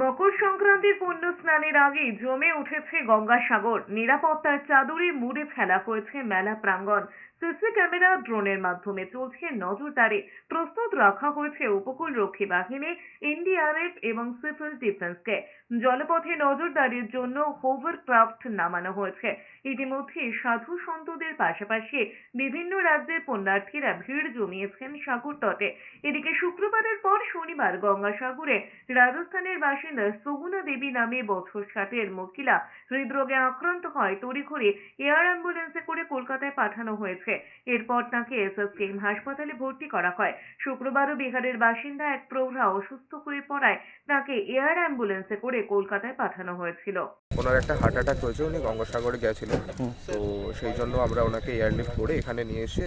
মকর সংক্রান্তির পুণ্য স্নানের আগে জমে উঠেছে গঙ্গাসাগর নিরাপত্তার চাদরে মুড়ে ফেলা হয়েছে মেলা প্রাঙ্গণ। সিসি ক্যামেরা, ড্রোনের মাধ্যমে চলছে নজরদারি। প্রস্তুত রাখা হয়েছে উপকূল রক্ষী বাহিনী এনডিআরএফ এবং সিভিল ডিফেন্সকে। জলপথে নজরদারির জন্য হোভারক্রাফট নামানো হয়েছে। ইতিমধ্যে সাধু সন্তদের পাশাপাশি বিভিন্ন রাজ্যের পুণ্যার্থীরা ভিড় জমিয়েছেন সাগর তটে। এদিকে শুক্রবারের পর শনিবার গঙ্গাসাগরে রাজস্থানের বাসিন্দা সুগুনা দেবী নামে বছর ষাটের মহিলা। হৃদরোগে আক্রান্ত হয় তড়িঘড়ি এয়ার অ্যাম্বুলেন্সে করে কলকাতায় পাঠানো হয়েছে। এরপর তাকে এসএসকেএম হাসপাতালে ভর্তি করা হয়। শুক্রবারও বিহারের বাসিন্দা এক প্রৌঢ়া অসুস্থ হয়ে পড়ায় তাকে এয়ার অ্যাম্বুলেন্সে করে কলকাতায় পাঠানো হয়েছিল। ওনার একটা হার্ট অ্যাটাক হয়েছে উনি গঙ্গাসাগরে গেছিলেন। তো সেই জন্য আমরা ওনাকে এয়ারলিফট করে এখানে নিয়ে এসে